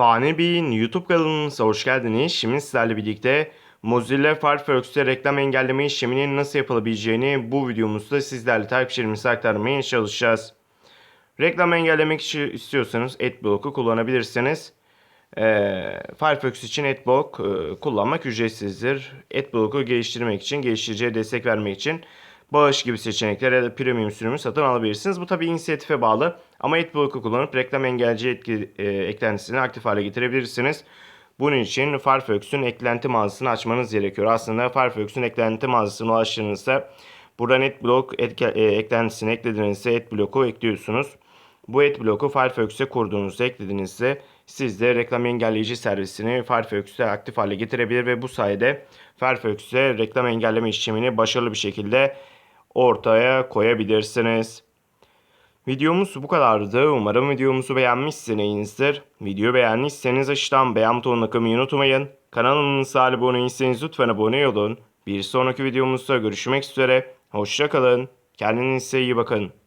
Fani Bey'in YouTube kanalımıza hoş geldiniz. Şimdi sizlerle birlikte Mozilla Firefox'te reklam engelleme işleminin nasıl yapılabileceğini bu videomuzda sizlerle takipçilerimize aktarmaya çalışacağız. Reklam engellemek istiyorsanız Adblock'u kullanabilirsiniz. Ee, Firefox için Adblock e, kullanmak ücretsizdir. Adblock'u geliştirmek için, geliştiriciye destek vermek için bağış gibi seçenekler ya da premium sürümü satın alabilirsiniz. Bu tabi inisiyatife bağlı ama Adblock'u kullanıp reklam engelci etki, e, eklentisini aktif hale getirebilirsiniz. Bunun için Firefox'un eklenti mağazasını açmanız gerekiyor. Aslında Firefox'un eklenti mağazasına ulaştığınızda buradan Adblock etke, e, eklentisini eklediğinizde Adblock'u ekliyorsunuz. Bu Adblock'u Firefox'e kurduğunuzda eklediğinizde siz de reklam engelleyici servisini Firefox'te aktif hale getirebilir ve bu sayede Firefox'te reklam engelleme işlemini başarılı bir şekilde ortaya koyabilirsiniz. Videomuz bu kadardı. Umarım videomuzu beğenmişsinizdir. Video beğendiyseniz aşağıdan beğen butonuna kılmayı unutmayın. Kanalımıza abone değilseniz lütfen abone olun. Bir sonraki videomuzda görüşmek üzere. Hoşça kalın. Kendinize iyi bakın.